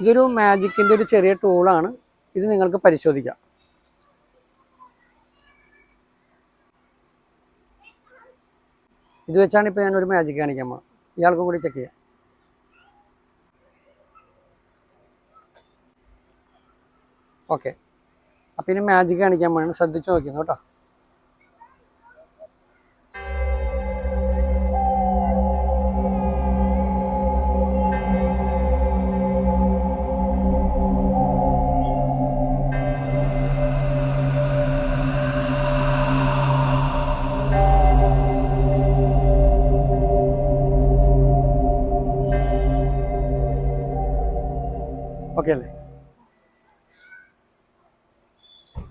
ഇതൊരു മാജിക്കിന്റെ ഒരു ചെറിയ ടൂളാണ് ഇത് നിങ്ങൾക്ക് പരിശോധിക്കാം. ഇത് വെച്ചാണ് ഇപ്പോൾ ഞാനൊരു മാജിക് കാണിക്കാൻ പോകുന്നത് ഇയാൾക്കും കൂടി ചെക്ക് ചെയ്യാം. ഓക്കെ അപ്പം ഇനി മാജിക് കാണിക്കാൻ വേണം ശ്രദ്ധിച്ച് നോക്കുന്നു കേട്ടോ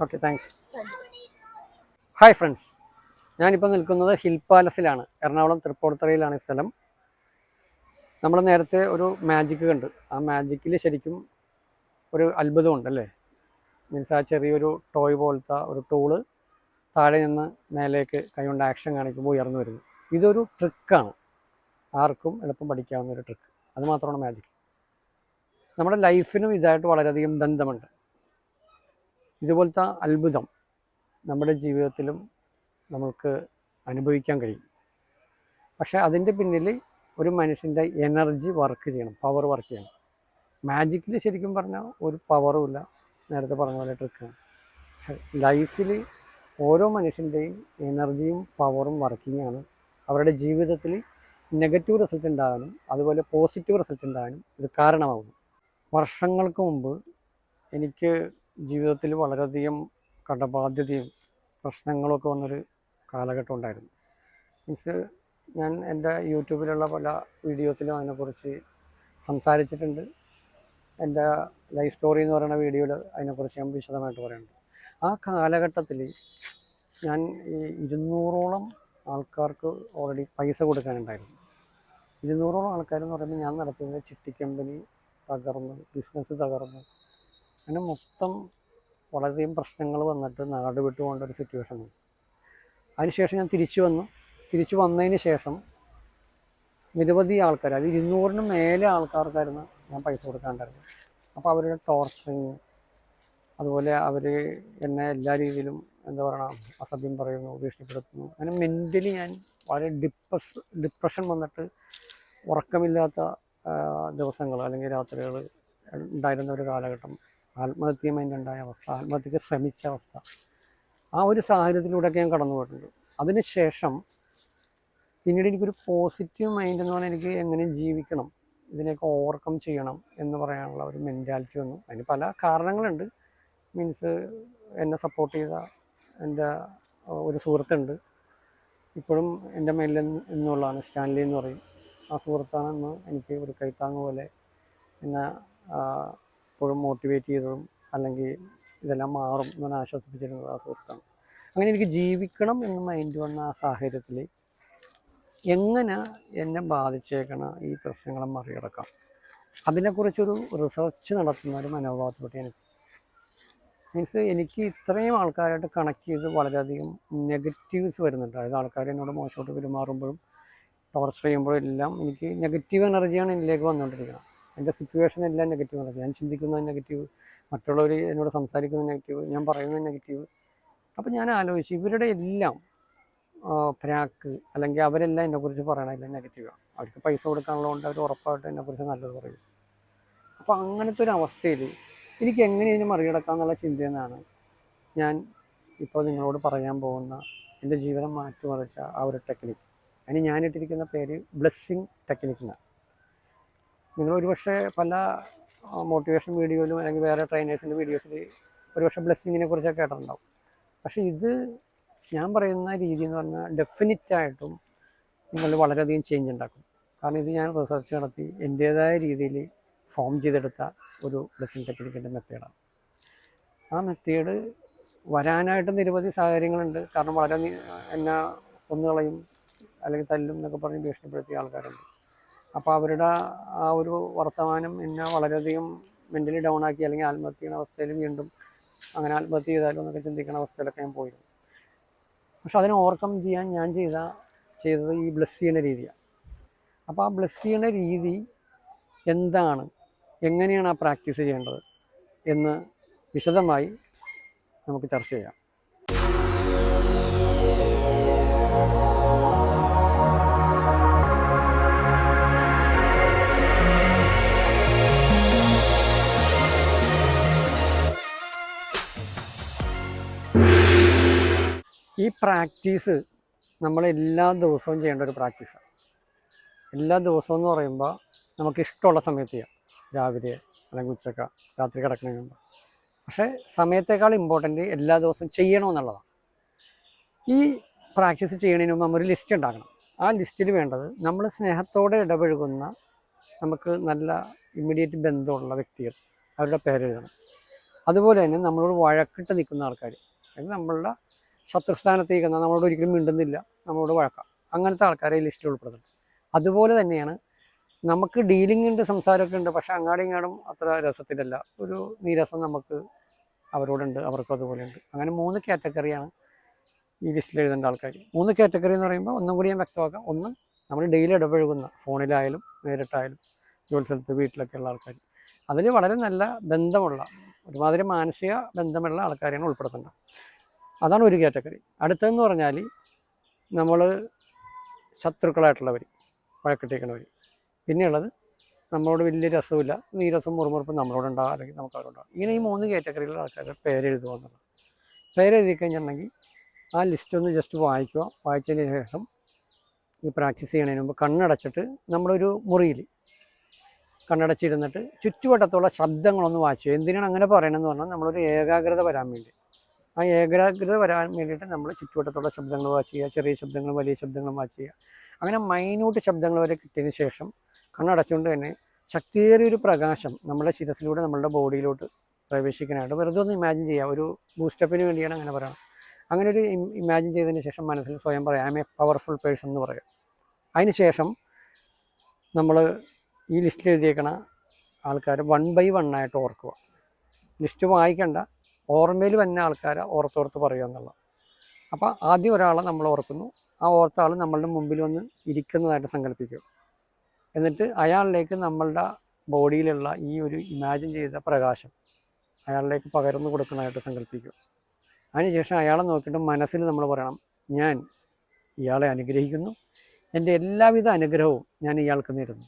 ഓക്കെ താങ്ക്സ് ഹായ് ഫ്രണ്ട്സ് ഞാനിപ്പോൾ നിൽക്കുന്നത് ഹിൽ പാലസിലാണ്. എറണാകുളം തൃപ്പൂണിത്തറയിലാണ് ഈ സ്ഥലം. നമ്മൾ നേരത്തെ ഒരു മാജിക് കണ്ട്. ആ മാജിക്കിൽ ശരിക്കും ഒരു അത്ഭുതമുണ്ട് അല്ലേ? മീൻസ് ആ ചെറിയൊരു ടോയ് പോലത്തെ ഒരു ടൂൾ താഴെ നിന്ന് മേലേക്ക് കൈകൊണ്ട് ആക്ഷൻ കാണിക്കുമ്പോൾ ഉയർന്നു വരുന്നു. ഇതൊരു ട്രിക്കാണ് ആർക്കും എളുപ്പം പഠിക്കാവുന്ന ഒരു ട്രിക്ക് അതുമാത്രമാണ് മാജിക് നമ്മുടെ ലൈഫിനും ഇതായിട്ട് വളരെയധികം ബന്ധമുണ്ട്. ഇതുപോലത്തെ അത്ഭുതം നമ്മുടെ ജീവിതത്തിലും നമുക്ക് അനുഭവിക്കാൻ കഴിയും. പക്ഷേ അതിന്റെ പിന്നിൽ ഒരു മനുഷ്യന്റെ എനർജി വർക്ക് ചെയ്യണം പവർ വർക്ക് ചെയ്യണം. മാജിക്കിൽ ശരിക്കും പറഞ്ഞാൽ ഒരു പവറും ഇല്ല നേരത്തെ പറഞ്ഞ പോലെ ട്രിക്കാണ് പക്ഷെ ലൈഫിൽ ഓരോ മനുഷ്യന്റെയും എനർജിയും പവറും വർക്കിങ്ങാണ് അവരുടെ ജീവിതത്തിൽ നെഗറ്റീവ് റിസൾട്ട് ഉണ്ടാകാനും അതുപോലെ പോസിറ്റീവ് റിസൾട്ട് ഉണ്ടാകാനും ഇത് കാരണമാകുന്നു വർഷങ്ങൾക്ക് മുമ്പ് എനിക്ക് ജീവിതത്തിൽ വളരെയധികം കടബാധ്യതയും പ്രശ്നങ്ങളൊക്കെ വന്നൊരു കാലഘട്ടം ഉണ്ടായിരുന്നു. മീൻസ് ഞാൻ എന്റെ യൂട്യൂബിലുള്ള പല വീഡിയോസിലും അതിനെക്കുറിച്ച് സംസാരിച്ചിട്ടുണ്ട്. എന്റെ ലൈഫ് സ്റ്റോറി എന്ന് പറയുന്ന വീഡിയോയിൽ അതിനെക്കുറിച്ച് ഞാൻ വിശദമായിട്ട് പറയുന്നുണ്ട്. ആ കാലഘട്ടത്തിൽ ഞാൻ ഈ ഇരുന്നൂറോളം ആൾക്കാർക്ക് ഓൾറെഡി പൈസ കൊടുക്കാനുണ്ടായിരുന്നു. ഇരുന്നൂറോളം ആൾക്കാരെന്ന് പറയുമ്പോൾ ഞാൻ നടത്തുന്ന ചിട്ടി കമ്പനി തകർന്ന് ബിസിനസ് തകർന്ന് അങ്ങനെ മൊത്തം വളരെയധികം പ്രശ്നങ്ങൾ വന്നിട്ട് നാട് വിട്ടു പോകേണ്ട ഒരു സിറ്റുവേഷൻ അതിനുശേഷം ഞാൻ തിരിച്ചു വന്നു. തിരിച്ചു വന്നതിന് ശേഷം നിരവധി ആൾക്കാർ അത് ഇരുന്നൂറിന് മേലെ ആൾക്കാർക്കായിരുന്നു ഞാൻ പൈസ കൊടുക്കാണ്ടായിരുന്നു അപ്പോൾ അവരുടെ ടോർച്ചറിങ് അതുപോലെ അവർ എന്നെ എല്ലാ രീതിയിലും എന്താ പറയണം അസഭ്യം പറയുന്നു ഭീഷണിപ്പെടുത്തുന്നു. അങ്ങനെ മെന്റലി ഞാൻ വളരെ ഡിപ്രസ് ഡിപ്രഷൻ വന്നിട്ട് ഉറക്കമില്ലാത്ത ദിവസങ്ങൾ അല്ലെങ്കിൽ രാത്രികൾ ഉണ്ടായിരുന്ന ഒരു കാലഘട്ടം ആത്മഹത്യ മൈൻഡുണ്ടായ അവസ്ഥ ആത്മഹത്യക്ക് ശ്രമിച്ച അവസ്ഥ. ആ ഒരു സാഹചര്യത്തിലൂടെയൊക്കെ ഞാൻ കടന്നു പോയിട്ടുണ്ട്. അതിനുശേഷം പിന്നീട് എനിക്കൊരു പോസിറ്റീവ് മൈൻഡ് എന്ന് പറഞ്ഞാൽ എനിക്ക് എങ്ങനെ ജീവിക്കണം ഇതിനെയൊക്കെ ഓവർകം ചെയ്യണം എന്ന് പറയാനുള്ള ഒരു മെന്റാലിറ്റി വന്നു. അതിന് പല കാരണങ്ങളുണ്ട്. മീൻസ് എന്നെ സപ്പോർട്ട് ചെയ്ത എന്റെ ഒരു സുഹൃത്തുണ്ട്. ഇപ്പോഴും എന്റെ മേലിൽ എന്നുള്ളതാണ്. സ്റ്റാൻലി എന്ന് പറയും. ആ സുഹൃത്താണെന്ന് എനിക്ക് ഒരു കൈത്താങ് പോലെ എന്നെ എപ്പോഴും മോട്ടിവേറ്റ് ചെയ്തതും അല്ലെങ്കിൽ ഇതെല്ലാം മാറും എന്ന് ആശ്വസിപ്പിച്ചിരുന്നത് ആ സുഹൃത്താണ്. അങ്ങനെ എനിക്ക് ജീവിക്കണം എന്ന് മൈൻഡ് വന്ന ആ സാഹചര്യത്തിൽ എങ്ങനെ എന്നെ ബാധിച്ചേക്കണ ഈ പ്രശ്നങ്ങളെ മറികടക്കാം? അതിനെക്കുറിച്ചൊരു റിസർച്ച് നടത്തുന്ന ഒരു മനോഭാവത്തിലോട്ട് എനിക്ക്. മീൻസ് എനിക്ക് ഇത്രയും ആൾക്കാരായിട്ട് കണക്ട് ചെയ്ത് വളരെയധികം നെഗറ്റീവ്സ് വരുന്നുണ്ട്. അതായത് ആൾക്കാർ എന്നോട് മോശമായിട്ട് പെരുമാറുമ്പോഴും ടോർച്ചർ ചെയ്യുമ്പോഴും എല്ലാം എനിക്ക് നെഗറ്റീവ് എനർജിയാണ് എന്നിലേക്ക് വന്നുകൊണ്ടിരിക്കുന്നത്. എന്റെ സിറ്റുവേഷൻ എല്ലാം നെഗറ്റീവ് ആണ്. ഞാൻ ചിന്തിക്കുന്ന നെഗറ്റീവ് മറ്റുള്ളവർ എന്നോട് സംസാരിക്കുന്ന നെഗറ്റീവ് ഞാൻ പറയുന്നത് നെഗറ്റീവ് അപ്പോൾ ഞാൻ ആലോചിച്ചു ഇവരുടെ എല്ലാം പ്രാക്ക് അല്ലെങ്കിൽ അവരെല്ലാം എന്നെക്കുറിച്ച് പറയണതെല്ലാം നെഗറ്റീവാണ് അവർക്ക് പൈസ കൊടുക്കാനുള്ളതുകൊണ്ട് അവർ ഉറപ്പായിട്ട് എന്നെക്കുറിച്ച് നല്ലത് പറയും. അപ്പോൾ അങ്ങനത്തെ ഒരു അവസ്ഥയിൽ എനിക്ക് എങ്ങനെ ഇതിനെ മറികടക്കാം എന്നുള്ള ചിന്തയെന്നാണ് ഞാൻ ഇപ്പോൾ നിങ്ങളോട് പറയാൻ പോകുന്ന എന്റെ ജീവിതം മാറ്റിമറിച്ച ആ ഒരു ടെക്നിക്ക് അതിന് ഞാനിട്ടിരിക്കുന്ന പേര് ബ്ലെസ്സിങ് ടെക്നിക്ക് എന്നാണ്. നിങ്ങൾ ഒരുപക്ഷെ പല മോട്ടിവേഷൻ വീഡിയോയിലും അല്ലെങ്കിൽ വേറെ ട്രെയിനേഴ്സിന്റെ വീഡിയോസിൽ ഒരുപക്ഷെ ബ്ലെസ്സിങ്ങിനെ കുറിച്ചൊക്കെ കേട്ടിട്ടുണ്ടാവും. പക്ഷേ ഇത് ഞാൻ പറയുന്ന രീതി എന്ന് പറഞ്ഞാൽ ഡെഫിനറ്റായിട്ടും നിങ്ങൾ വളരെയധികം ചേഞ്ച് ഉണ്ടാക്കും. കാരണം ഇത് ഞാൻ റിസർച്ച് നടത്തി എന്റേതായ രീതിയിൽ ഫോം ചെയ്തെടുത്ത ഒരു ബ്ലെസ്സിങ് ടെക്നിക്കിന്റെ മെത്തേഡാണ് ആ മെത്തേഡ് വരാനായിട്ട് നിരവധി സാഹചര്യങ്ങളുണ്ട്. കാരണം വളരെ എന്നാ കൊന്നുകളയും അല്ലെങ്കിൽ തല്ലും എന്നൊക്കെ പറഞ്ഞ് ഭീഷണിപ്പെടുത്തിയ ആൾക്കാരുണ്ട്. അപ്പോൾ അവരുടെ ആ ഒരു വർത്തമാനം എന്നെ വളരെയധികം മെന്റലി ഡൗൺ ആക്കി അല്ലെങ്കിൽ ആത്മഹത്യ ചെയ്യുന്ന അവസ്ഥയിൽ വീണ്ടും അങ്ങനെ ആത്മഹത്യ ചെയ്താലോ എന്നൊക്കെ ചിന്തിക്കുന്ന അവസ്ഥയിലൊക്കെ ഞാൻ പോയിരുന്നു പക്ഷെ അതിനെ ഓവർകം ചെയ്യാൻ ഞാൻ ചെയ്ത ചെയ്തത് ഈ ബ്ലസ് ചെയ്യുന്ന രീതിയാണ് അപ്പോൾ ആ ബ്ലസ് ചെയ്യുന്ന രീതി എന്താണ്? എങ്ങനെയാണ് ആ പ്രാക്ടീസ് ചെയ്യേണ്ടത്? എന്ന് വിശദമായി നമുക്ക് ചർച്ച ചെയ്യാം. ഈ പ്രാക്ടീസ് നമ്മൾ എല്ലാ ദിവസവും ചെയ്യേണ്ട ഒരു പ്രാക്ടീസാണ് എല്ലാ ദിവസവും എന്ന് പറയുമ്പോൾ നമുക്ക് ഇഷ്ടമുള്ള സമയത്ത് ചെയ്യാം. രാവിലെ അല്ലെങ്കിൽ ഉച്ചക്ക രാത്രി കിടക്കണമെങ്കിൽ പക്ഷേ സമയത്തേക്കാൾ ഇമ്പോർട്ടന്റ് എല്ലാ ദിവസവും ചെയ്യണമെന്നുള്ളതാണ് ഈ പ്രാക്ടീസ് ചെയ്യണതിന് മുമ്പ് നമ്മൾ ലിസ്റ്റ് ഉണ്ടാക്കണം. ആ ലിസ്റ്റിൽ വേണ്ടത് നമ്മൾ സ്നേഹത്തോടെ ഇടപഴകുന്ന നമുക്ക് നല്ല ഇമ്മീഡിയറ്റ് ബന്ധമുള്ള വ്യക്തികൾ. അവരുടെ പേരെഴുതണം. അതുപോലെ തന്നെ നമ്മളോട് വഴക്കിട്ട് നിൽക്കുന്ന ആൾക്കാർ അതായത് നമ്മളുടെ ശത്രുസ്ഥാനത്ത് നിൽക്കുന്ന നമ്മളോട് ഒരിക്കലും മിണ്ടുന്നില്ല. നമ്മളോട് വഴക്കാം. അങ്ങനത്തെ ആൾക്കാരെ ലിസ്റ്റിൽ ഉൾപ്പെടുത്തണം. അതുപോലെ തന്നെയാണ് നമുക്ക് ഡീലിംഗ് ഉണ്ട് സംസാരമൊക്കെ ഉണ്ട് പക്ഷെ അങ്ങാടും ഇങ്ങാടും അത്ര രസത്തിലല്ല. ഒരു നീരസം നമുക്ക് അവരോടുണ്ട് അവർക്കും അതുപോലെ ഉണ്ട്. അങ്ങനെ മൂന്ന് കാറ്റഗറിയാണ് ഈ ലിസ്റ്റിൽ എഴുതേണ്ട ആൾക്കാർ. മൂന്ന് കാറ്റഗറി എന്ന് പറയുമ്പോൾ ഒന്നും കൂടി ഞാൻ വ്യക്തമാക്കാം. ഒന്ന് നമ്മൾ ഡെയിലി ഇടപഴകുന്ന ഫോണിലായാലും നേരിട്ടായാലും ജോലി സ്ഥലത്ത് വീട്ടിലൊക്കെ ഉള്ള ആൾക്കാർ. അതിൽ വളരെ നല്ല ബന്ധമുള്ള ഒരുമാതിരി മാനസിക ബന്ധമുള്ള ആൾക്കാരെയാണ് ഉൾപ്പെടുത്തേണ്ടത്. അതാണ് ഒരു കാറ്റഗറി. അടുത്തതെന്ന് പറഞ്ഞാൽ നമ്മൾ ശത്രുക്കളായിട്ടുള്ളവർ വഴക്കിട്ടേക്കുന്നവർ പിന്നെയുള്ളത് നമ്മളോട് വലിയ രസമില്ല നീരസം മുറുമുറുപ്പ് നമ്മളോടുണ്ടാകും അല്ലെങ്കിൽ നമുക്ക് അവരോടുണ്ടാകും ഇങ്ങനെ ഈ മൂന്ന് കാറ്റഗറിയിലുള്ള ആൾക്കാരുടെ പേരെഴുതുക എന്നുള്ളത്. പേരെഴുതി കഴിഞ്ഞിട്ടുണ്ടെങ്കിൽ ആ ലിസ്റ്റ് ഒന്ന് ജസ്റ്റ് വായിക്കുക. വായിച്ചതിന് ശേഷം ഈ പ്രാക്ടീസ് ചെയ്യണതിന് മുമ്പ് കണ്ണടച്ചിട്ട് നമ്മളൊരു മുറിയിൽ കണ്ണടച്ചിരുന്നിട്ട് ചുറ്റുവട്ടത്തുള്ള ശബ്ദങ്ങളൊന്ന് വായിച്ചു. എന്തിനാണ് അങ്ങനെ പറയണമെന്ന് പറഞ്ഞാൽ നമ്മളൊരു ഏകാഗ്രത വരാൻ വേണ്ടി. ആ ഏകാഗ്രത വരാൻ വേണ്ടിയിട്ട് നമ്മൾ ചുറ്റുവട്ടത്തുള്ള ശബ്ദങ്ങൾ വാച്ച് ചെയ്യുക ചെറിയ ശബ്ദങ്ങളും വലിയ ശബ്ദങ്ങളും വാച്ച് ചെയ്യുക. അങ്ങനെ മൈന്യൂട്ട് ശബ്ദങ്ങൾ വരെ കിട്ടിയതിന് ശേഷം കണ്ണടച്ചുകൊണ്ട് തന്നെ ശക്തിയേറിയ ഒരു പ്രകാശം നമ്മുടെ ശിരസിലൂടെ നമ്മളുടെ ബോഡിയിലോട്ട് പ്രവേശിക്കാനായിട്ട് വെറുതെ ഒന്ന് ഇമാജിൻ ചെയ്യുക. ഒരു ബൂസ്റ്റപ്പിന് വേണ്ടിയാണ് അങ്ങനെ പറയുന്നത്. അങ്ങനെ ഒരു ഇമാജിൻ ചെയ്തതിന് ശേഷം മനസ്സിൽ സ്വയം പറയാം I M a powerful person എന്ന് പറയാം. അതിന് ശേഷം നമ്മൾ ഈ ലിസ്റ്റിൽ എഴുതിയേക്കണ ആൾക്കാർ വൺ ബൈ വൺ ആയിട്ട് ഓർക്കുക. ലിസ്റ്റ് വായിക്കണ്ട ഓർമ്മയിൽ വന്ന ആൾക്കാരെ ഓർത്തോർത്ത് പറയുക എന്നുള്ളത്. അപ്പോൾ ആദ്യം ഒരാളെ നമ്മൾ ഓർക്കുന്നു. ആ ഓർത്ത ആൾ നമ്മളുടെ മുമ്പിൽ വന്ന് ഇരിക്കുന്നതായിട്ട് സങ്കല്പിക്കും എന്നിട്ട് അയാളിലേക്ക് നമ്മളുടെ ബോഡിയിലുള്ള ഈ ഒരു ഇമാജിൻ ചെയ്ത പ്രകാശം അയാളിലേക്ക് പകർന്നു കൊടുക്കുന്നതായിട്ട് സങ്കല്പിക്കും അതിനുശേഷം അയാളെ നോക്കിയിട്ട് മനസ്സിൽ നമ്മൾ പറയണം ഞാൻ ഇയാളെ അനുഗ്രഹിക്കുന്നു. എന്റെ എല്ലാവിധ അനുഗ്രഹവും ഞാൻ ഇയാൾക്ക് നേരുന്നു.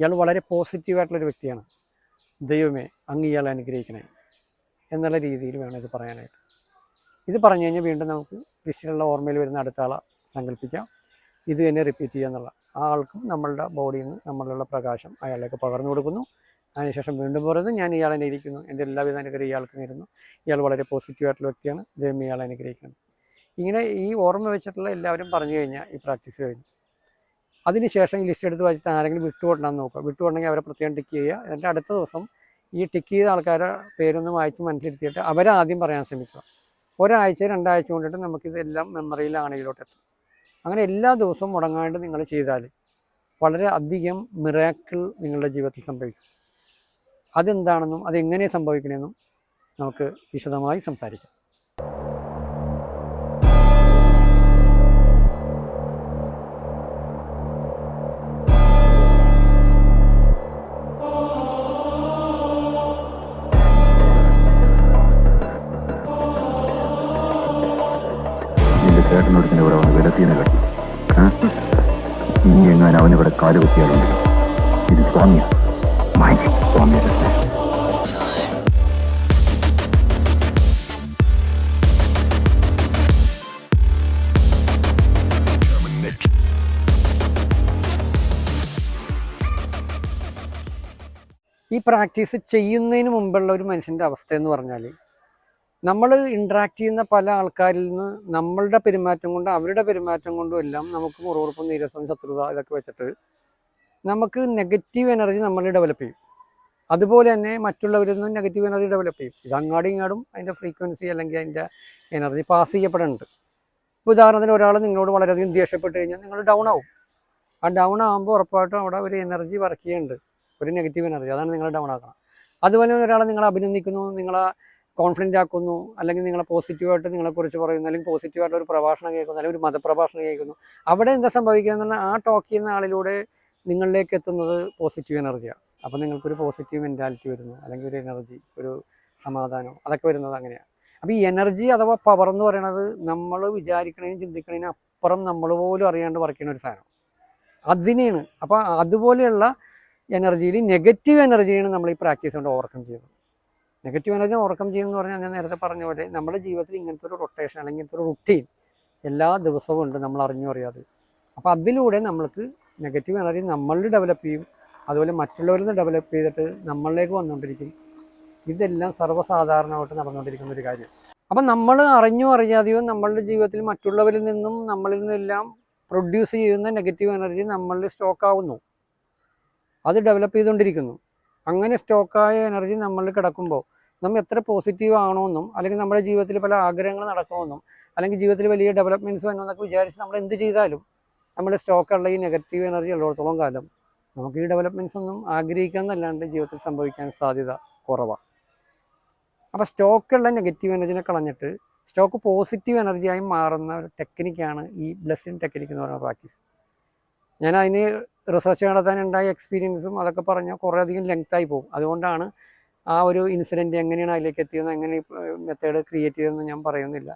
ഇയാൾ വളരെ പോസിറ്റീവായിട്ടുള്ളൊരു വ്യക്തിയാണ്. ദൈവമേ അങ്ങ് ഇയാളെ അനുഗ്രഹിക്കണേ എന്നുള്ള രീതിയിൽ വേണം ഇത് പറയാനായിട്ട്. ഇത് പറഞ്ഞു കഴിഞ്ഞാൽ വീണ്ടും നമുക്ക് ലിസ്റ്റിലുള്ള ഓർമ്മയിൽ വരുന്ന അടുത്ത ആളെ സങ്കല്പിക്കാം. ഇത് തന്നെ റിപ്പീറ്റ് ചെയ്യുക എന്നുള്ള. ആ ആൾക്കും നമ്മളുടെ ബോഡിയിൽ നിന്ന് നമ്മളുള്ള പ്രകാശം അയാളിലേക്ക് പകർന്നു കൊടുക്കുന്നു. അതിനുശേഷം വീണ്ടും പറയുന്നത് ഞാൻ ഇയാളെ അനുഗ്രഹിക്കുന്നു. എന്റെ എല്ലാവിധ അനുഗ്രഹം ഇയാൾക്ക് നേരുന്നു. ഇയാൾ വളരെ പോസിറ്റീവായിട്ടുള്ള വ്യക്തിയാണ്. ദൈവം ഇയാളെ അനുഗ്രഹിക്കണം ഇങ്ങനെ ഈ ഓർമ്മ വെച്ചിട്ടുള്ള എല്ലാവരും പറഞ്ഞു കഴിഞ്ഞാൽ ഈ പ്രാക്ടീസ് കഴിഞ്ഞു. അതിനുശേഷം ഈ ലിസ്റ്റ് എടുത്ത് വായിച്ചിട്ട് ആരെങ്കിലും വിട്ടുകൊണ്ടെന്ന് നോക്കുക. വിട്ടുകൊണ്ടെങ്കിൽ അവരെ പ്രത്യേകം ടിക്ക് ചെയ്യുക. എന്നിട്ട് അടുത്ത ദിവസം ഈ ടിക്ക് ചെയ്ത ആൾക്കാരെ പേരൊന്ന് വായിച്ച് മനസ്സിലിരുത്തിയിട്ട് അവരെ ആദ്യം പറയാൻ ശ്രമിക്കുക. ഒരാഴ്ച രണ്ടാഴ്ച കൊണ്ടിട്ട് നമുക്കിതെല്ലാം മെമ്മറിയിൽ ആണയിലോട്ട് എത്തും. അങ്ങനെ എല്ലാ ദിവസവും മുടങ്ങാണ്ട് നിങ്ങൾ ചെയ്താൽ വളരെ അധികം മിറാക്കിൾ നിങ്ങളുടെ ജീവിതത്തിൽ സംഭവിക്കും. അതെന്താണെന്നും അതെങ്ങനെ സംഭവിക്കണമെന്നും നമുക്ക് വിശദമായി സംസാരിക്കാം. നിന്റെ കൂടെ വന്ന് വിലത്തിന് കെട്ടി. ഇനി എങ്ങാൻ അവനിവിടെ കാൽ കുത്തിയാലുണ്ട് ഇത് സ്വാമിയ. ഈ പ്രാക്ടീസ് ചെയ്യുന്നതിന് മുമ്പുള്ള ഒരു മനുഷ്യന്റെ അവസ്ഥ എന്ന് പറഞ്ഞാൽ നമ്മൾ ഇൻട്രാക്ട് ചെയ്യുന്ന പല ആൾക്കാരിൽ നിന്ന് നമ്മളുടെ പെരുമാറ്റം കൊണ്ടും അവരുടെ പെരുമാറ്റം കൊണ്ടും എല്ലാം നമുക്ക് മുറിവുറപ്പും നീരസം ശത്രുത ഇതൊക്കെ വെച്ചിട്ട് നമുക്ക് നെഗറ്റീവ് എനർജി നമ്മൾ ഡെവലപ്പ് ചെയ്യും. അതുപോലെ തന്നെ മറ്റുള്ളവരിൽ നിന്നും നെഗറ്റീവ് എനർജി ഡെവലപ്പ് ചെയ്യും. ഇത് അങ്ങാടും ഇങ്ങാടും അതിന്റെ ഫ്രീക്വൻസി അല്ലെങ്കിൽ അതിന്റെ എനർജി പാസ് ചെയ്യപ്പെടുന്നുണ്ട്. ഇപ്പോൾ ഉദാഹരണത്തിന് ഒരാൾ നിങ്ങളോട് വളരെയധികം ദേഷ്യപ്പെട്ട് കഴിഞ്ഞാൽ നിങ്ങൾ ഡൗൺ ആവും. ആ ഡൗൺ ആകുമ്പോൾ ഉറപ്പായിട്ടും അവിടെ ഒരു എനർജി വർക്ക് ചെയ്യുന്നുണ്ട്. ഒരു നെഗറ്റീവ് എനർജി അതാണ് നിങ്ങൾ ഡൗൺ ആക്കണം അതുപോലെ ഒരാളെ നിങ്ങളെ അഭിനന്ദിക്കുന്നു. നിങ്ങളെ കോൺഫിഡന്റ് ആക്കുന്നു അല്ലെങ്കിൽ നിങ്ങളെ പോസിറ്റീവായിട്ട് നിങ്ങളെക്കുറിച്ച് പറയുന്നു അല്ലെങ്കിൽ പോസിറ്റീവായിട്ടുള്ള ഒരു പ്രഭാഷണം കേൾക്കുന്നു അല്ലെങ്കിൽ ഒരു മതപ്രഭാഷണം കേൾക്കുന്നു. അവിടെ എന്താ സംഭവിക്കുന്നത് ആ ടോക്ക് ചെയ്യുന്ന ആളിലൂടെ നിങ്ങളിലേക്ക് എത്തുന്നത് പോസിറ്റീവ് എനർജിയാണ് അപ്പോൾ നിങ്ങൾക്കൊരു പോസിറ്റീവ് മെന്റാലിറ്റി വരുന്നു അല്ലെങ്കിൽ ഒരു എനർജി ഒരു സമാധാനം അതൊക്കെ വരുന്നത് അങ്ങനെയാണ് അപ്പോൾ ഈ എനർജി അഥവാ പവർ എന്ന് പറയുന്നത് നമ്മൾ വിചാരിക്കണേനും ചിന്തിക്കണേനും അപ്പുറം നമ്മൾ പോലും അറിയാണ്ട് വർക്ക് ചെയ്യുന്ന ഒരു സാധനം. അതിനെയാണ്. അപ്പോൾ അതുപോലെയുള്ള എനർജിയിൽ നെഗറ്റീവ് എനർജിയാണ് നമ്മൾ ഈ പ്രാക്ടീസ് കൊണ്ട് ഓവർകം ചെയ്യുന്നത്. നെഗറ്റീവ് എനർജി ഓവർകം ചെയ്യുമെന്ന് പറഞ്ഞാൽ ഞാൻ നേരത്തെ പറഞ്ഞ പോലെ നമ്മുടെ ജീവിതത്തിൽ ഇങ്ങനത്തെ ഒരു റൊട്ടേഷൻ അല്ലെങ്കിൽ ഇങ്ങനത്തെ ഒരു റുട്ടീൻ എല്ലാ ദിവസവും ഉണ്ട് നമ്മൾ അറിഞ്ഞു അറിയാതെ. അപ്പോൾ അതിലൂടെ നമ്മൾക്ക് നെഗറ്റീവ് എനർജി നമ്മളിൽ ഡെവലപ്പ് ചെയ്യും. അതുപോലെ മറ്റുള്ളവരിൽ നിന്ന് ഡെവലപ്പ് ചെയ്തിട്ട് നമ്മളിലേക്ക് വന്നുകൊണ്ടിരിക്കും. ഇതെല്ലാം സർവസാധാരണമായിട്ട് നടന്നുകൊണ്ടിരിക്കുന്ന ഒരു കാര്യം. അപ്പം നമ്മൾ അറിഞ്ഞോ അറിയാതെയോ നമ്മളുടെ ജീവിതത്തിൽ മറ്റുള്ളവരിൽ നിന്നും നമ്മളിൽ നിന്നെല്ലാം പ്രൊഡ്യൂസ് ചെയ്യുന്ന നെഗറ്റീവ് എനർജി നമ്മളിൽ സ്റ്റോക്ക് ആവുന്നു. അത് ഡെവലപ്പ് ചെയ്തുകൊണ്ടിരിക്കുന്നു. അങ്ങനെ സ്റ്റോക്കായ എനർജി നമ്മളിൽ കിടക്കുമ്പോൾ നമ്മൾ എത്ര പോസിറ്റീവ് ആണോന്നും അല്ലെങ്കിൽ നമ്മുടെ ജീവിതത്തിൽ പല ആഗ്രഹങ്ങൾ നടക്കണമെന്നും അല്ലെങ്കിൽ ജീവിതത്തിൽ വലിയ ഡെവലപ്മെന്റ്സ് വേണമെന്നൊക്കെ വിചാരിച്ച് നമ്മൾ എന്ത് ചെയ്താലും നമ്മുടെ സ്റ്റോക്കുള്ള ഈ നെഗറ്റീവ് എനർജി ഉള്ളിടത്തോളം കാലം നമുക്ക് ഈ ഡെവലപ്മെന്റ്സ് ഒന്നും ആഗ്രഹിക്കാമെന്നല്ലാണ്ട് ജീവിതത്തിൽ സംഭവിക്കാൻ സാധ്യത കുറവാണ് അപ്പോൾ സ്റ്റോക്കുള്ള നെഗറ്റീവ് എനർജിനെ കളഞ്ഞിട്ട് സ്റ്റോക്ക് പോസിറ്റീവ് എനർജിയായി മാറുന്ന ഒരു ടെക്നിക്കാണ് ഈ ബ്ലെസ്സിങ് ടെക്നിക്ക് എന്ന് പറയുന്ന പ്രാക്ടീസ് ഞാൻ അതിന് റിസർച്ച് നടത്താനുണ്ടായ എക്സ്പീരിയൻസും അതൊക്കെ പറഞ്ഞാൽ കുറേ അധികം ലെങ്തായി പോകും. അതുകൊണ്ടാണ് ആ ഒരു ഇൻസിഡന്റ് എങ്ങനെയാണ് അതിലേക്ക് എത്തിയതെന്ന് എങ്ങനെ മെത്തേഡ് ക്രിയേറ്റ് ചെയ്തതെന്ന് ഞാൻ പറയുന്നില്ല.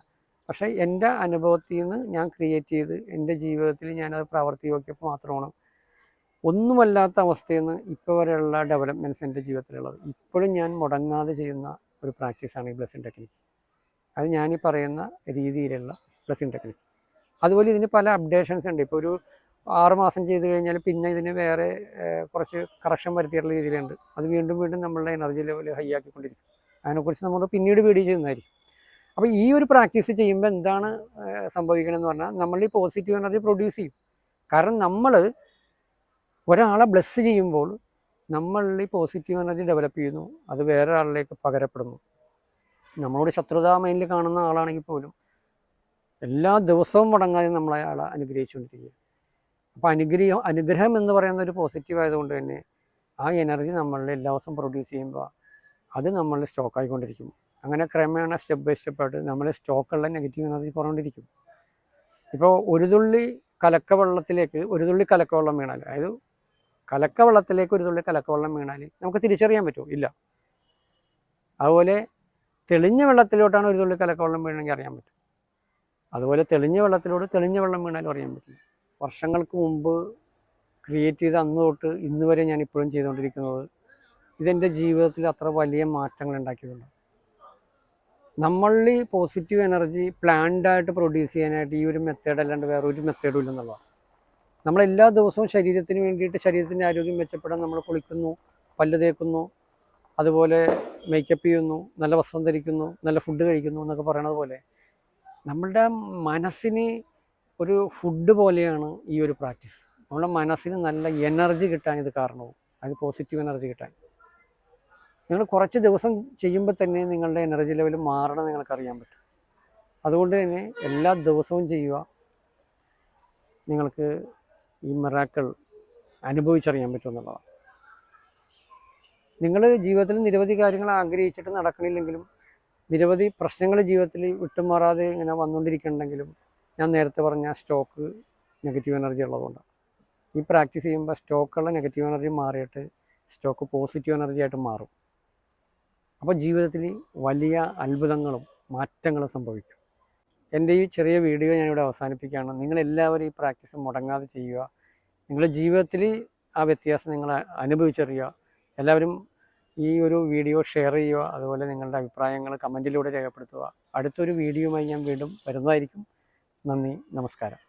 പക്ഷേ എന്റെ അനുഭവത്തിൽ നിന്ന് ഞാൻ ക്രിയേറ്റ് ചെയ്ത് എന്റെ ജീവിതത്തിൽ ഞാനത് പ്രവർത്തിയാക്കിയപ്പോൾ മാത്രമാണ് ഒന്നുമല്ലാത്ത അവസ്ഥയിൽ നിന്ന് ഇപ്പോൾ വരെയുള്ള ഡെവലപ്മെന്റ്സ് എന്റെ ജീവിതത്തിലുള്ളത്. ഇപ്പോഴും ഞാൻ മുടങ്ങാതെ ചെയ്യുന്ന ഒരു പ്രാക്ടീസാണ് ഈ ബ്ലെസ്സിങ് ടെക്നിക്ക് അത് ഞാനീ പറയുന്ന രീതിയിലുള്ള ബ്ലെസ്സിങ് ടെക്നിക്ക് അതുപോലെ ഇതിന് പല അപ്ഡേഷൻസ് ഉണ്ട്. ഇപ്പോൾ ഒരു ആറ് മാസം ചെയ്ത് കഴിഞ്ഞാൽ പിന്നെ ഇതിന് വേറെ കുറച്ച് കറക്ഷൻ വരുത്തിയിട്ടുള്ള രീതിയിലുണ്ട്. അത് വീണ്ടും വീണ്ടും നമ്മളുടെ എനർജി ലെവൽ ഹൈ ആക്കിക്കൊണ്ടിരിക്കും. അതിനെക്കുറിച്ച് നമ്മൾ പിന്നീട് വീഡിയോ ചെയ്യുന്നതായിരിക്കും. അപ്പോൾ ഈ ഒരു പ്രാക്ടീസ് ചെയ്യുമ്പോൾ എന്താണ് സംഭവിക്കണമെന്ന് പറഞ്ഞാൽ നമ്മൾ ഈ പോസിറ്റീവ് എനർജി പ്രൊഡ്യൂസ് ചെയ്യും. കാരണം നമ്മൾ ഒരാളെ ബ്ലെസ് ചെയ്യുമ്പോൾ നമ്മൾ ഈ പോസിറ്റീവ് എനർജി ഡെവലപ്പ് ചെയ്യുന്നു. അത് വേറെ ആളിലേക്ക് പകരപ്പെടുന്നു. നമ്മളോട് ശത്രുതാ മൈൻഡിൽ കാണുന്ന ആളാണെങ്കിൽ പോലും എല്ലാ ദിവസവും മുടങ്ങാതെ നമ്മൾ അയാളെ അപ്പോൾ അനുഗ്രഹം അനുഗ്രഹം എന്ന് പറയുന്ന ഒരു പോസിറ്റീവ് ആയതുകൊണ്ട് തന്നെ ആ എനർജി നമ്മളിൽ എല്ലാ ദിവസവും പ്രൊഡ്യൂസ് ചെയ്യുമ്പോൾ അത് നമ്മൾ സ്റ്റോക്ക് ആയിക്കൊണ്ടിരിക്കും. അങ്ങനെ ക്രമേണ സ്റ്റെപ്പ് ബൈ സ്റ്റെപ്പ് ആയിട്ട് നമ്മളെ സ്റ്റോക്കുള്ള നെഗറ്റീവ് എനർജി കുറഞ്ഞുകൊണ്ടിരിക്കും. ഇപ്പോൾ ഒരു തുള്ളി കലക്കവെള്ളത്തിലേക്ക് ഒരു തുള്ളി കലക്കവെള്ളം വീണാൽ അതായത് കലക്കവെള്ളത്തിലേക്ക് ഒരു തുള്ളി കലക്കവെള്ളം വീണാൽ നമുക്ക് തിരിച്ചറിയാൻ പറ്റുമോ ഇല്ല. അതുപോലെ തെളിഞ്ഞ വെള്ളത്തിലോട്ടാണ് ഒരു തുള്ളി കലക്കവെള്ളം വീണെങ്കിൽ അറിയാൻ പറ്റും. അതുപോലെ തെളിഞ്ഞ വെള്ളത്തിലോട്ട് തെളിഞ്ഞ വെള്ളം വീണാലും അറിയാൻ പറ്റില്ല. വർഷങ്ങൾക്ക് മുമ്പ് ക്രിയേറ്റ് ചെയ്ത അന്ന് തൊട്ട് ഇന്ന് വരെ ഞാൻ ഇപ്പോഴും ചെയ്തുകൊണ്ടിരിക്കുന്നത് ഇതെന്റെ ജീവിതത്തിൽ അത്ര വലിയ മാറ്റങ്ങൾ ഉണ്ടാക്കിയിട്ടുണ്ട് നമ്മളിൽ പോസിറ്റീവ് എനർജി പ്ലാൻഡായിട്ട് പ്രൊഡ്യൂസ് ചെയ്യാനായിട്ട് ഈ ഒരു മെത്തേഡ് അല്ലാണ്ട് വേറെ ഒരു മെത്തേഡും ഇല്ലെന്നുള്ളതാണ് നമ്മൾ എല്ലാ ദിവസവും ശരീരത്തിന് വേണ്ടിയിട്ട് ശരീരത്തിന്റെ ആരോഗ്യം മെച്ചപ്പെടാൻ നമ്മൾ കുളിക്കുന്നു പല്ല് തേക്കുന്നു അതുപോലെ മേക്കപ്പ് ചെയ്യുന്നു നല്ല വസ്ത്രം ധരിക്കുന്നു നല്ല ഫുഡ് കഴിക്കുന്നു എന്നൊക്കെ പറയണത് പോലെ നമ്മളുടെ മനസ്സിന് ഒരു ഫുഡ് പോലെയാണ് ഈ ഒരു പ്രാക്ടീസ് നമ്മുടെ മനസ്സിന് നല്ല എനർജി കിട്ടാൻ ഇത് കാരണവും. അത് പോസിറ്റീവ് എനർജി കിട്ടാൻ. നിങ്ങൾ കുറച്ച് ദിവസം ചെയ്യുമ്പോൾ തന്നെ നിങ്ങളുടെ എനർജി ലെവൽ മാറണം നിങ്ങൾക്ക് അറിയാൻ പറ്റും. അതുകൊണ്ട് തന്നെ എല്ലാ ദിവസവും ചെയ്യുക. നിങ്ങൾക്ക് ഈ മെറാക്കൾ അനുഭവിച്ചറിയാൻ പറ്റും എന്നുള്ളതാണ്. നിങ്ങൾ ജീവിതത്തിൽ നിരവധി കാര്യങ്ങൾ ആഗ്രഹിച്ചിട്ട് നടക്കണില്ലെങ്കിലും നിരവധി പ്രശ്നങ്ങൾ ജീവിതത്തിൽ വിട്ടുമാറാതെ ഇങ്ങനെ വന്നുകൊണ്ടിരിക്കുന്നുണ്ടെങ്കിലും ഞാൻ നേരത്തെ പറഞ്ഞ സ്റ്റോക്ക് നെഗറ്റീവ് എനർജി ഉള്ളതുകൊണ്ടാണ്. ഈ പ്രാക്ടീസ് ചെയ്യുമ്പോൾ സ്റ്റോക്കുള്ള നെഗറ്റീവ് എനർജി മാറിയിട്ട് സ്റ്റോക്ക് പോസിറ്റീവ് എനർജി ആയിട്ട് മാറും. അപ്പോൾ ജീവിതത്തിൽ വലിയ അത്ഭുതങ്ങളും മാറ്റങ്ങളും സംഭവിക്കും. എന്റെ ഈ ചെറിയ വീഡിയോ ഞാനിവിടെ അവസാനിപ്പിക്കുകയാണ്. നിങ്ങളെല്ലാവരും ഈ പ്രാക്ടീസ് മുടങ്ങാതെ ചെയ്യുക. നിങ്ങളുടെ ജീവിതത്തിൽ ആ വ്യത്യാസം നിങ്ങൾ അനുഭവിച്ചറിയുക. എല്ലാവരും ഈ ഒരു വീഡിയോ ഷെയർ ചെയ്യുക. അതുപോലെ നിങ്ങളുടെ അഭിപ്രായങ്ങൾ കമന്റിലൂടെ രേഖപ്പെടുത്തുക. അടുത്തൊരു വീഡിയോയുമായി ഞാൻ വീണ്ടും വരുന്നതായിരിക്കും. നന്ദി നമസ്കാരം.